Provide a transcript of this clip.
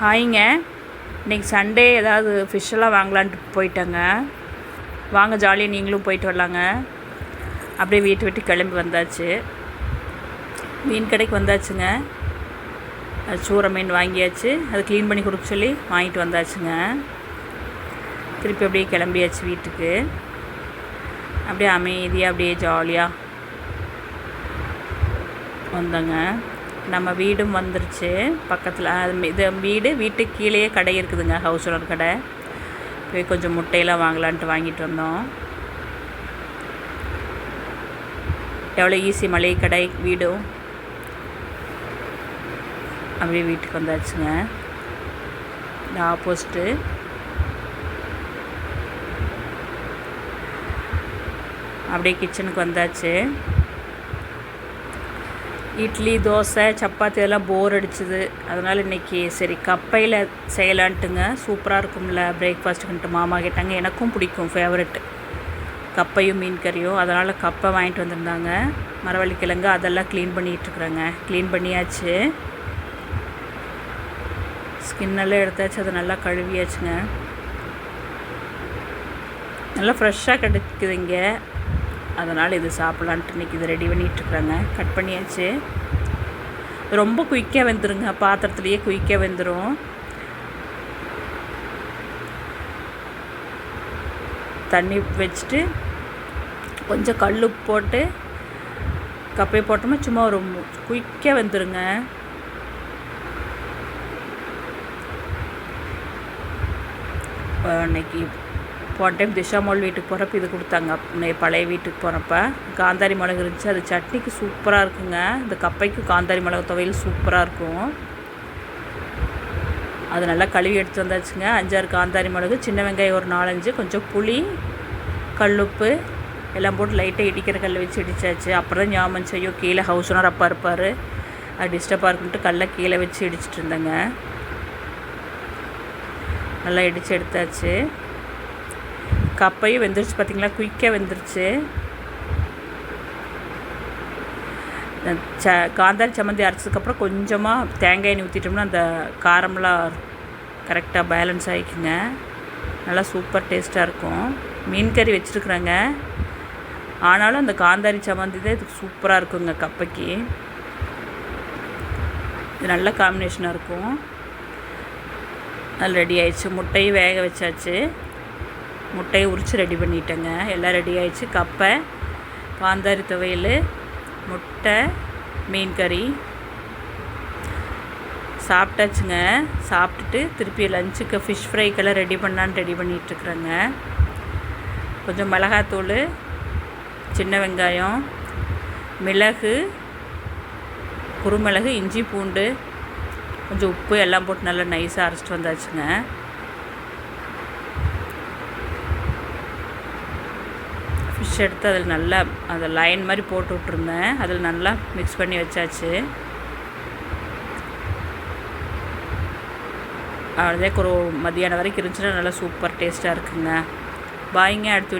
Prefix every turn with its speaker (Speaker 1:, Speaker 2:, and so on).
Speaker 1: ஹாய்ங்க. இன்றைக்கி சண்டே ஏதாவது ஃபிஷ்ஷெல்லாம் வாங்கலான்ட்டு போயிட்டேங்க. வாங்க ஜாலியாக நீங்களும் போயிட்டு வரலாங்க. அப்படியே வீட்டு விட்டு கிளம்பி வந்தாச்சு. மீன் கடைக்கு வந்தாச்சுங்க. அது சூற மீன் வாங்கியாச்சு. அதை க்ளீன் பண்ணி கொடுக்க சொல்லி வாங்கிட்டு வந்தாச்சுங்க. திருப்பி அப்படியே கிளம்பியாச்சு வீட்டுக்கு. அப்படியே அமைதியாக அப்படியே ஜாலியாக வந்தோங்க. நம்ம வீடும் வந்துருச்சு. பக்கத்தில் அது இது வீடு வீட்டுக்கு கீழேயே கடை இருக்குதுங்க ஹவுஸ் ஓனர் கடை. போய் கொஞ்சம் முட்டையெல்லாம் வாங்கலான்ட்டு வாங்கிட்டு வந்தோம். எவ்வளோ ஈஸி மளிகை கடை வீடும் அப்படியே வீட்டுக்கு வந்தாச்சுங்க. இந்த ஆப்போசிட்டு அப்படியே கிச்சனுக்கு வந்தாச்சு. இட்லி தோசை சப்பாத்தி இதெல்லாம் போர் அடிச்சுது. அதனால் இன்றைக்கி சரி கப்பையில் செய்யலான்ட்டுங்க. சூப்பராக இருக்கும்ல பிரேக்ஃபாஸ்ட்டுக்குன்ட்டு மாமா கேட்டாங்க. எனக்கும் பிடிக்கும் ஃபேவரெட் கப்பையும் மீன் கறியும். அதனால் கப்பை வாங்கிட்டு வந்திருந்தாங்க. மரவள்ளிக்கிழங்கு அதெல்லாம் க்ளீன் பண்ணிகிட்ருக்குறேங்க க்ளீன் பண்ணியாச்சு. ஸ்கின்னெல்லாம் எடுத்தாச்சு. அதை நல்லா கழுவியாச்சுங்க. நல்லா ஃப்ரெஷ்ஷாக கிடைக்குது இங்கே. அதனால் இது சாப்பிட்லான்ட்டு இன்றைக்கி இது ரெடி பண்ணிகிட்ருக்குறாங்க. கட் பண்ணியாச்சு. ரொம்ப குயிக்காக வெந்துருங்க. பாத்திரத்துலேயே குயிக்காக வெந்துடும் தண்ணி வச்சுட்டு கொஞ்சம் கல் போட்டு கப்பை போட்டோம்னா சும்மா ஒரு குயிக்காக வெந்துருங்க. இன்னைக்கு போன டைம் திஷாமோல் வீட்டுக்கு போகிறப்ப இது கொடுத்தாங்க. பழைய வீட்டுக்கு போகிறப்ப காந்தாரி மிளகு இருந்துச்சு. அது சட்னிக்கு சூப்பராக இருக்குங்க. இந்த கப்பைக்கு காந்தாரி மிளகு துவையல் சூப்பராக இருக்கும். அது நல்லா கழுவி எடுத்து வந்தாச்சுங்க. அஞ்சாறு காந்தாரி மிளகு சின்ன வெங்காயம் ஒரு நாலஞ்சு கொஞ்சம் புளி கல்லுப்பு எல்லாம் போட்டு லைட்டாக இடிக்கிற கல்லை வச்சு இடித்தாச்சு அப்புறம் தான் ஞாபகம் செய்யும் கீழே ஹவுஸ் ஓனர் அப்பா இருப்பார். அது டிஸ்டர்பாக இருக்குன்ட்டு கல்லை கீழே வச்சு இடிச்சிட்டு இருந்தேங்க. நல்லா இடித்து எடுத்தாச்சு. கப்பையும் வெந்துருச்சு பார்த்திங்களா குயிக்காக வெந்துருச்சு. ச காந்தாரி சம்மந்தி அரைச்சதுக்கப்புறம் கொஞ்சமாக தேங்காய் எண்ணெய் ஊற்றிட்டோம்னா அந்த காரம்லாம் கரெக்டாக பேலன்ஸ் ஆகிக்குங்க நல்லா சூப்பர் டேஸ்ட்டாக இருக்கும். மீன் கறி வச்சுருக்குறேங்க. ஆனாலும் அந்த காந்தாரி சம்மந்தி தான் இதுக்கு சூப்பராக இருக்குங்க கப்பைக்கு. இது நல்ல காம்பினேஷனாக இருக்கும். அது ரெடி ஆயிடுச்சு. முட்டையும் வேக வச்சாச்சு. முட்டையை உரித்து ரெடி பண்ணிட்டேங்க. எல்லாம் ரெடி ஆயிடுச்சு. கப்பை காந்தாரி துவையல் முட்டை மீன் கறி. சாப்பிட்டாச்சுங்க. சாப்பிட்டுட்டு திருப்பி லஞ்சுக்கு ஃபிஷ் ஃப்ரைக்கெல்லாம் ரெடி பண்ணான்னு ரெடி பண்ணிகிட்ருக்குறேங்க கொஞ்சம் மிளகாத்தூள் சின்ன வெங்காயம் மிளகு குறுமிளகு இஞ்சி பூண்டு கொஞ்சம் உப்பு எல்லாம் போட்டு நல்லா நைஸாக அரைச்சிட்டு வந்தாச்சுங்க. ஃபிஷ் எடுத்து அதில் நல்லா அந்த லைன் மாதிரி போட்டு விட்ருந்தேன் அதில் நல்லா மிக்ஸ் பண்ணி வச்சாச்சு. அதே ஒரு மதியானம் வரைக்கும் இருந்துச்சுன்னா நல்லா சூப்பர் டேஸ்ட்டாக இருக்குங்க. பாய்ங்க அடுத்து